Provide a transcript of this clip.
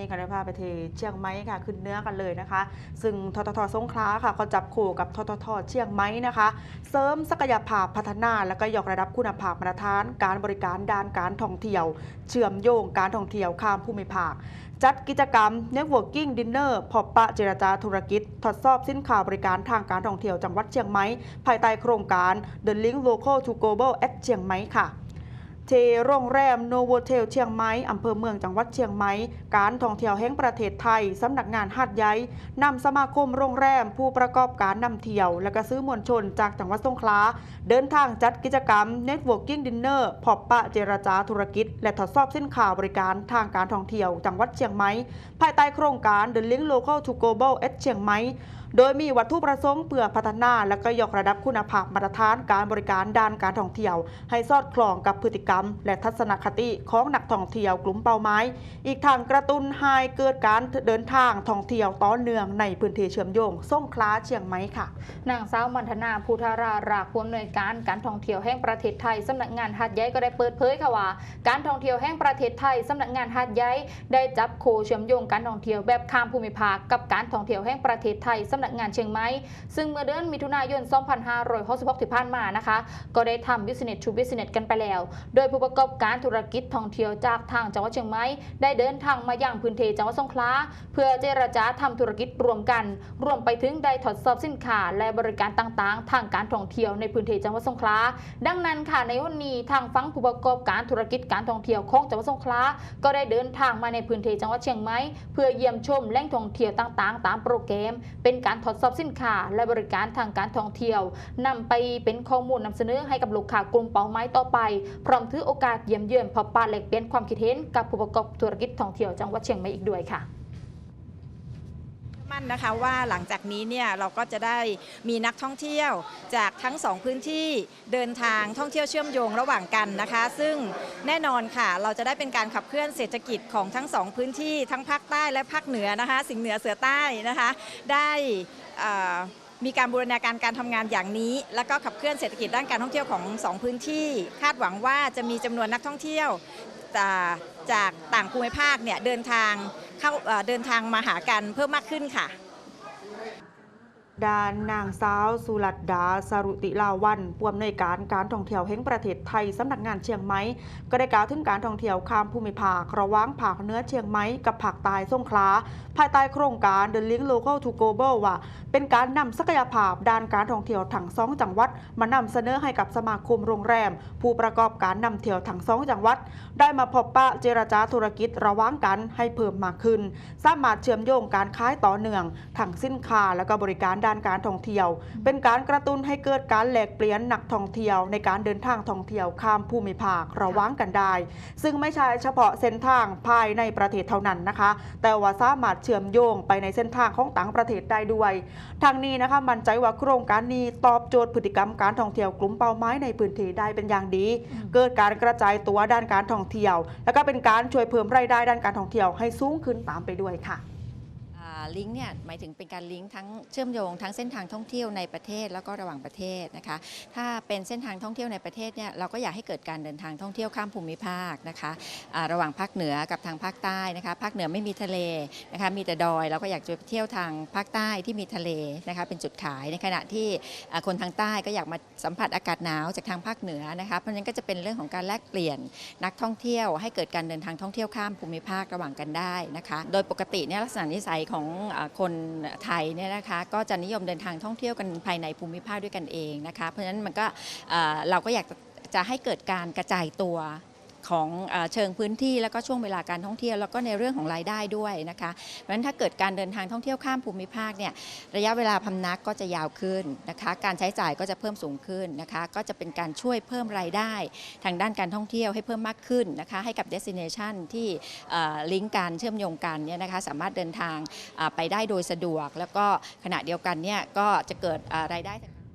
นี้ก็ได้พาไปที่เชียงใหม่ค่ะขึ้นเนื้อกันเลยนะคะ ซึ่งทททสงขลาค่ะก็จับคู่กับทททเชียงใหม่นะคะ เสริมศักยภาพพัฒนา และก็ยกระดับคุณภาพมาตรฐาน การบริการด้านการท่องเที่ยว เชื่อมโยงการท่องเที่ยวข้ามภูมิภาคจัดกิจกรรม Networking Dinner พบปะเจรจาธุรกิจ ทดสอบสินค้าบริการทางการท่องเที่ยวจังหวัดเชียงใหม่ภายใต้โครงการ The Link Local to Global at เชียงใหม่ค่ะ ทโรงแรมโนโวเทลเชียงใหม่อำเภอเมืองจังหวัดเชียงใหม่การท่องเที่ยวแห่งประเทศไทยสำนักงานหาดใหญ่นำสมาคมโรงแรมผู้ประกอบการนำเที่ยว และก็ซื้อมวลชนจากจังหวัดสงขลาเดินทางจัดกิจกรรม Networking Dinner พบปะเจรจาธุรกิจ และทดสอบเสินค้าวบริการทางการท่องเที่ยว จังหวัดเชียงใหม่ภายใต้โครงการ The Link Local to Global at เชียงใหม่ โดยมีวัตถุประสงค์เพื่อพัฒนาและก็ยกระดับคุณภาพมาตรฐานการบริการด้านการท่องเที่ยว ให้สอดคล้องกับพฤติกรรม และทัศนคติของนักท่องเที่ยวกลุ่มเป้าหมาย อีกทางกระตุ้นให้เกิดการเดินทางท่องเที่ยวต่อเนื่องในพื้นที่เชื่อมโยงส่งคลาเชียงใหม่ค่ะ นางสาวมันธนาภูธารารากผู้อำนวยการการท่องเที่ยวแห่งประเทศไทยสำนักงานหาดใหญ่ก็ได้เปิดเผยค่ะว่า การท่องเที่ยวแห่งประเทศไทยสำนักงานหาดใหญ่ได้จับโคเชื่อมโยงการท่องเที่ยวแบบข้ามภูมิภาคกับการท่องเที่ยวแห่งประเทศไทยสำนักงานเชียงใหม่ซึ่งเมื่อเดือนมิถุนายน 2566 ที่ผ่านมานะคะ ก็ได้ทำ business to business กันไปแล้ว โดยผู้ประกอบการธุรกิจท่องเที่ยวจากทางจังหวัดเชียงใหม่ได้เดินทางมายังพื้นที่จังหวัดสงขลาเพื่อเจรจาทำธุรกิจรวมกัน รวมไปถึงได้ทดสอบสินค้าและบริการต่างๆ ทางการท่องเที่ยวในพื้นที่จังหวัดสงขลาดังนั้นค่ะในวันนี้ทางฟังผู้ประกอบการธุรกิจการท่องเที่ยวของจังหวัดสงขลาก็ได้เดินทางมาในพื้นที่จังหวัดเชียงใหม่เพื่อเยี่ยมชมแหล่งท่องเที่ยวต่างๆ ตามโปรแกรมเป็นการทดสอบสินค้าและบริการทางการท่องเที่ยวนำไปเป็นข้อมูลนำเสนอให้กับลูกค้ากลุ่มเป้าหมายต่อไป พร้อมถือโอกาสเยี่ยมเยือนพบปะแลกเปลี่ยนความคิดเห็นกับผู้ประกอบธุรกิจท่องเที่ยวจังหวัดเชียงใหม่อีกด้วยค่ะ มั่นนะคะว่าหลังจากนี้เนี่ยเราก็จะได้มีนักท่องเที่ยวจากทั้งสองพื้นที่เดินทางท่องเที่ยวเชื่อมโยงระหว่างกันนะคะ ซึ่งแน่นอนค่ะ เราจะได้เป็นการขับเคลื่อนเศรษฐกิจของทั้งสองพื้นที่ทั้งภาคใต้และภาคเหนือนะคะ สิงห์เหนือเสือใต้นะคะ ได้มีการบูรณาการการทำงานอย่างนี้ แล้วก็ขับเคลื่อนเศรษฐกิจด้านการท่องเที่ยวของสองพื้นที่ คาดหวังว่าจะมีจำนวนนักท่องเที่ยวจากต่างภูมิภาคเนี่ยเดินทาง เข้าเดินทางมาหากันเพิ่มมากขึ้นค่ะ ด้านนางสาวสุรัตดาสรุติลาวันผู้อำนวยการการท่องเที่ยวแห่งประเทศไทยสำนักงานเชียงใหม่ก็ได้กล่าวถึงการท่องเที่ยวข้ามภูมิภาคระหว่างภาคเหนือเชียงใหม่กับภาคใต้สงขลาภายใต้โครงการ The Link Local to Global ว่า เป็นการนำศักยภาพด้านการท่องเที่ยวทั้งสองจังหวัด มานำเสนอให้กับสมาคมโรงแรม ผู้ประกอบการนำเที่ยวทั้งสองจังหวัด ได้มาพบปะเจรจาธุรกิจระหว่างกันให้เพิ่มมากขึ้น สามารถเชื่อมโยงการค้าต่อเนื่องทั้งสินค้าและก็บริการด้านการท่องเที่ยว เป็นการกระตุ้นให้เกิดการแลกเปลี่ยนนักท่องเที่ยว ในการเดินทางท่องเที่ยวข้ามภูมิภาคระหว่างกันได้ ซึ่งไม่ใช่เฉพาะเส้นทางภายในประเทศเท่านั้นนะคะ แต่ว่าสามารถเชื่อมโยงไปในเส้นทางของต่างประเทศได้ด้วยทางนี้นะคะมั่นใจว่าโครงการนี้ตอบโจทย์พฤติกรรมการท่องเที่ยวกลุ่มเป้าหมายในพื้นที่ได้เป็นอย่างดี เกิดการกระจายตัวด้านการท่องเที่ยว แล้วก็เป็นการช่วยเพิ่มรายได้ด้านการท่องเที่ยวให้สูงขึ้นตามไปด้วยค่ะอ่า ลิงก์เนี่ยหมายถึงเป็นการลิงก์ทั้งเชื่อมโยงทั้งเส้นทางท่องเที่ยวในประเทศแล้วก็ระหว่างประเทศนะคะ ถ้าเป็นเส้นทางท่องเที่ยวในประเทศเนี่ยเราก็อยากให้เกิดการเดินทางท่องเที่ยวข้ามภูมิภาคนะคะอ่าระหว่างภาคเหนือกับทางภาคใต้นะคะภาคเหนือไม่มีทะเลนะคะมีแต่ดอยเราก็อยากจะไปเที่ยวทางภาคใต้ที่มีทะเลนะคะเป็นจุดขายในขณะที่คนทางใต้ก็อยากมาสัมผัสอากาศหนาวจากทางภาคเหนือนะคะเพราะฉะนั้นก็จะเป็นเรื่องของการแลกเปลี่ยนนักท่องเที่ยว ให้เกิดการเดินทางท่องเที่ยวข้ามภูมิภาคระหว่างกันได้นะคะ โดยปกติเนี่ยลักษณะนิสัยของคนไทยเนี่ยนะคะก็จะนิยมเดินทางท่องเที่ยวกันภายในภูมิภาคด้วยกันเองนะคะ เพราะฉะนั้นมันก็เราก็อยากจะให้เกิดการกระจายตัว ของเอเชิงพื้นที่แล้วก็ช่วงเวลาการท่องเที่ยวแล้วก็ในเรื่องของรายได้ด้วยนะคะเพราะฉะนั้นถ้าเกิดการเดินทางท่องเที่ยวข้ามภูมิภาคเนี่ยระยะเวลาพำนักก็จะยาวขึ้นนะคะการใช้จ่ายก็จะเพิ่มสูงขึ้นนะคะก็จะเป็นการช่วยเพิ่มรายได้ ทางด้านการท่องเที่ยวให้เพิ่มมากขึ้นนะคะให้กับ destination ที่ลิงก์การเชื่อมโยงกันเนี่ยนะคะสามารถเดินทางไปได้โดยสะดวก แล้วก็ขณะเดียวกันเนี่ยก็จะเกิดรายได้